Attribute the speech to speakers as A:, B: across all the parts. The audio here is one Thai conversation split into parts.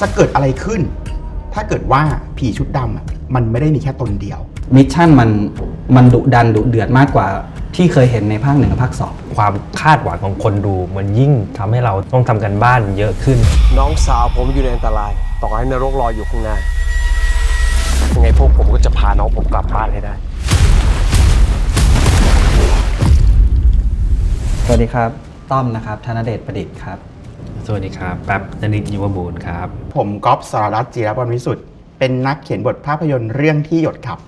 A: จะเกิดอะไรขึ้น ถ้าเกิดว่าผีชุดดำอะมันไม่ได้มีแค่ตนเดียว
B: มิชชั่นมันมันดุดันดุเดือดมากกว่าที่เคยเห็นในภาคหนึ่งกับภาคสอง
C: ความคาดหวังของคนดูมันยิ่งทำให้เราต้องทำกันบ้านเยอะขึ้น
D: น้องสาวผมอยู่ในอันตราย ต่อให้นรกรออยู่ข้างหน้า ยังไงพวกผมก็จะพาน้องผมกลับบ้านให้ได้
B: สวัสดีครับ ต้อมนะครับ ธนเดชประดิษฐ์ครับ
C: สวัสดีครับแป๊บนนิตยุวบูรณ์ครับ
A: ผมก๊อฟสารรัตน์จิรบรรวิสุทธิ์เป็นนักเขียนบทภาพยนตร์เรื่องที่หยดขับ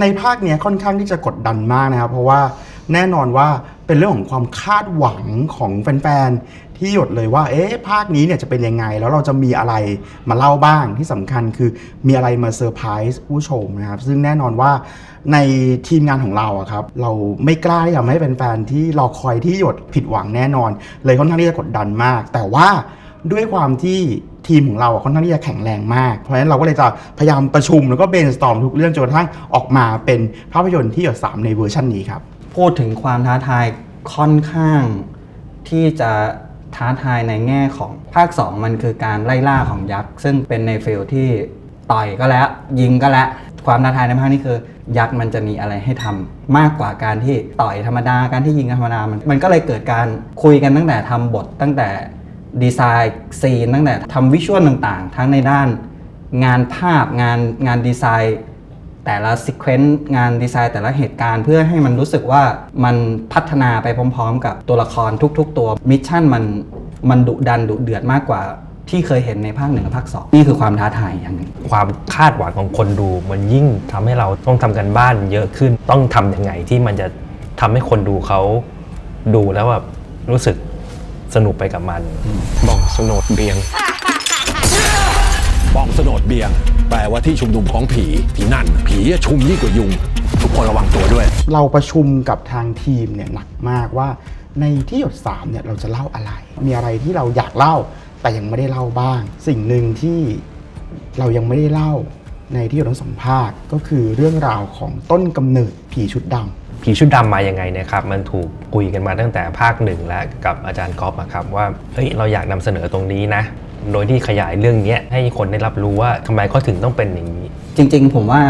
A: ในภาคเนี้ยค่อนข้างที่จะกดดันมากนะครับ เพราะว่าแน่นอนว่า เป็นเรื่องของความคาดหวังของแฟนๆที่หยดเลยว่า เอ๊ะภาคนี้เนี่ยจะเป็นยังไง แล้วเราจะมีอะไรมาเล่าบ้างที่สำคัญคือมีอะไรมาเซอร์ไพรส์ผู้ชมนะครับ ซึ่งแน่นอนว่าในทีมงานของเราอะครับ เราไม่กล้าที่จะไม่ให้แฟนๆที่รอคอยที่หยดผิดหวังแน่นอน เลยค่อนข้างที่จะกดดันมาก แต่ว่าด้วยความที่ทีมของเราอะค่อนข้างที่จะแข็งแรงมาก เพราะฉะนั้นเราก็เลยจะพยายามประชุมแล้วก็เบนสตอมทุกเรื่องจนกระทั่งออกมาเป็นภาพยนตร์ที่หยดสามในเวอร์ชันนี้ครับ
B: พูดถึงความท้าทายค่อนข้าง ที่จะท้าทายในแง่ของภาค 2 มันคือการไล่ล่าของยักษ์ ซึ่งเป็นในฟิลที่ต่อยก็แล้ว ยิงก็แล้ว ความท้าทายในภาคนี้คือ ยักษ์มันจะมีอะไรให้ทำมากกว่าการที่ต่อยธรรมดาการที่ยิงธรรมดามันมันก็เลยเกิดการคุยกันตั้งแต่ทำบทตั้งแต่ดีไซน์ซีนตั้งแต่ทำวิชวลต่างๆ ทั้งในด้านงานภาพงานงานดีไซน์ แต่ละซีเควนต์งานดีไซน์แต่ละเหตุการณ์เพื่อให้มันรู้สึกว่ามันพัฒนาไปพร้อมๆ กับตัวละครทุก ๆ ตัวมิชชั่นมันมันดุดันดุเดือดมากกว่าที่เคยเห็นในภาคหนึ่งกับภาคสองนี่คือความท้าทายอย่างหนึ่ง
C: ความคาดหวังของคนดู มันยิ่งทำให้เราต้องทำกันบ้านเยอะขึ้นต้องทำยังไงที่มันจะทำให้คนดูเขาดูแล้วแบบรู้สึกสนุกไปกับมัน
D: บ้องสโนดเบียง
E: บ้องสโนดเบียง แปลว่าที่ชุมนุมของผีที่นั่น ผีอะชุมยิ่งกว่ายุง ทุกคนระวังตัวด้วย
A: เราประชุมกับทางทีมเนี่ยหนักมากว่าในที่หยดสามเนี่ยเราจะเล่าอะไร มีอะไรที่เราอยากเล่าแต่ยังไม่ได้เล่าบ้าง สิ่งหนึ่งที่เรายังไม่ได้เล่าในที่หยดทั้งสองภาคก็คือเรื่องราวของต้นกำเนิดผีชุดดำ
C: ผีชุดดำมายังไงเนะครับ มันถูกคุยกันมาตั้งแต่ภาคหนึ่งแล้วกับอาจารย์กอฟอะครับว่าเฮ้ยเราอยากนำเสนอตรงนี้นะ โดยที่ขยายเรื่องเนี้ยให้คนได้รับรู้ว่าทำไมเขาถึงต้องเป็นอย่างนี้
B: จริงๆ ผมว่า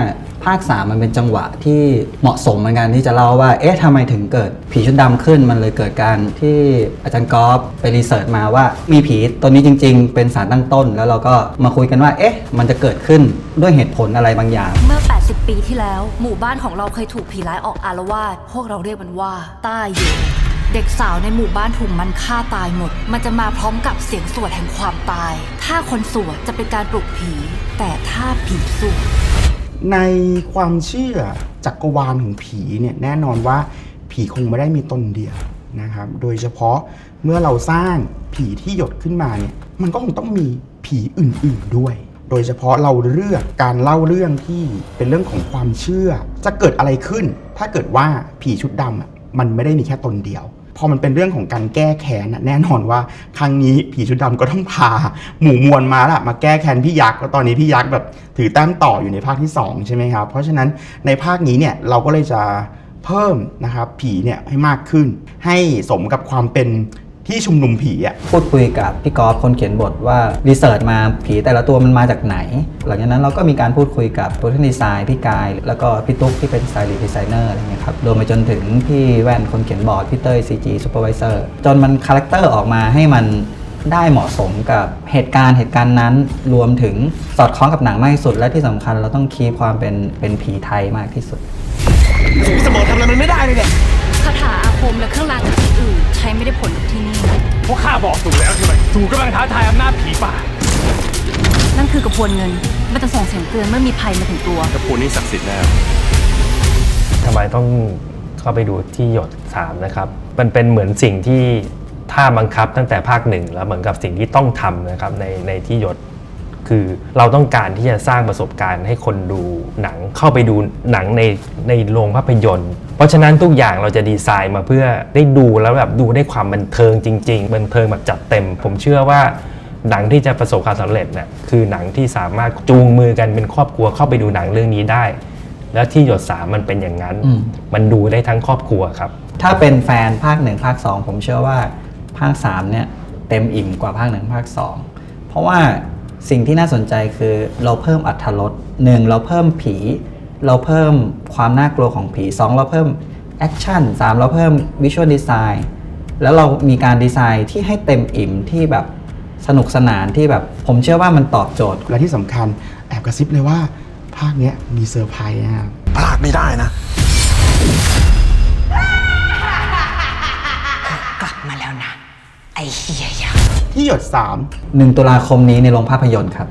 B: ภาค3มันเป็นจังหวะที่เหมาะสมเหมือนกันที่จะเล่าว่า เอ๊ะทำไมถึงเกิดผีชุดดำขึ้น มันเลยเกิดการที่อาจารย์กอล์ฟไปรีเสิร์ชมาว่ามีผีตัวนี้จริง ๆ เป็นสารตั้งต้น แล้วเราก็มาคุยกันว่า เอ๊ะ มันจะเกิดขึ้นด้วยเหตุผลอะไรบางอย่าง
F: เมื่อ 80 ปีที่แล้ว หมู่บ้านของเราเคยถูกผีร้ายออกอารวาสพวกเราเรียกมันว่าต้าเหย เด็กสาวในหมู่บ้านถูกมันฆ่าตายหมด มันจะมาพร้อมกับเสียงสวดแห่งความตาย ถ้าคนสวดจะเป็นการปลุกผี แต่ถ้าผีสวด
A: ในความเชื่อจักรวาลของผีเนี่ยแน่นอนว่าผีคงไม่ได้มีตนเดียวนะครับ โดยเฉพาะเมื่อเราสร้างผีที่หยดขึ้นมาเนี่ยมันก็คงต้องมีผีอื่นๆด้วย โดยเฉพาะเราเลือกการเล่าเรื่องที่เป็นเรื่องของความเชื่อ จะเกิดอะไรขึ้น ถ้าเกิดว่าผีชุดดำอะมันไม่ได้มีแค่ตนเดียว พอมันเป็นเรื่องของการแก้แค้นน่ะแน่นอนว่า ครั้งนี้ผีชุดดำก็ต้องพา หมู่มวลมาละมาแก้แค้นพี่ยักษ์แล้วตอนนี้พี่ยักษ์แบบถือแต้มต่ออยู่ในภาคที่ 2 ใช่ไหมครับ เพราะฉะนั้นในภาคนี้เนี่ยเราก็เลยจะเพิ่มนะครับผีเนี่ยให้มากขึ้น ให้สมกับความเป็น ที่ชุมนุมผีอะ
B: พูดคุยกับพี่กอล์ฟคนเขียนบทว่ารีเสิร์ชมาผีแต่ละตัวมันมาจากไหน หลังจากนั้นเราก็มีการพูดคุยกับโปรดักชั่นดีไซน์พี่กาย แล้วก็พี่ตุ๊กที่เป็นสไตลิสต์ดีไซเนอร์อะไรเงี้ยครับรวมไปจนถึงพี่แว่นคนเขียนบอร์ดพี่เต้ย CG Supervisor จนมันคาแรคเตอร์ออกมาให้มันได้เหมาะสมกับเหตุการณ์เหตุการณ์นั้น รวมถึงสอดคล้องกับหนังมากที่สุด และที่สำคัญเราต้องคีย์ความเป็นเป็นผีไทยมากที่สุด
D: สมองทำอะไรมันไม่ได้เลยเนี่ย
F: คา ถาอาคมและเครื่องรางจากที่อื่น ใช้ไม่ได้ผลกับที่นี่
E: พวกข้าบอกถูกแล้วใช่ไหมถูกกำลังท้าทายอำนาจผีป่า
F: นั่นคือกระพวนเงิน มันจะส่งเสียงเตือนเมื่อมีภัยมาถึงตัว
D: กระปูนี่ศักดิ์สิทธิ์แน่
C: ทำไมต้องเข้าไปดูที่หยด3นะครับ มันเป็นเหมือนสิ่งที่ถ้าบังคับตั้งแต่ภาคหนึ่งแล้วเหมือนกับสิ่งที่ต้องทำนะครับในในที่หยด คือเราต้องการที่จะสร้างประสบการณ์ให้คนดูหนังเข้าไปดูหนังในในโรงภาพยนตร์ เพราะฉะนั้นทุกอย่างเราจะดีไซน์มาเพื่อได้ดูแล้วแบบดูได้ความบันเทิงจริง ๆ บันเทิงแบบจัดเต็ม ผมเชื่อว่าหนังที่จะประสบความสำเร็จเนี่ยคือหนังที่สามารถจูงมือกันเป็นครอบครัวเข้าไปดูหนังเรื่องนี้ได้ แล้วที่หยดสามมันเป็นอย่างนั้น
B: อืม
C: มันดูได้ทั้งครอบครัวครับ
B: ถ้าเป็นแฟนภาคหนึ่งภาค2ผมเชื่อว่าภาค3เนี่ยเต็มอิ่มกว่าภาคหนึ่งภาค2เพราะว่า สิ่งที่น่าสนใจคือเราเพิ่มอัตรสหนึ่งเราเพิ่มผี เราเพิ่มความน่ากลัวของผีสองเราเพิ่มแอคชั่นสามเราเพิ่มวิชวลดีไซน์แล้วเรามีการดีไซน์ที่ให้เต็มอิ่มที่แบบสนุกสนานที่แบบ ผมเชื่อว่ามันตอบโจทย์
A: และที่สำคัญแอบกระซิบเลยว่า ภาคเนี้ยมีเซอร์ไพรส์นะครับ
E: พลาดไม่ได้นะ
G: ไอเฮียยักษ์
A: ที่หยด
B: 1ตุลาคมนี้ในโรงภาพยนตร์ครับ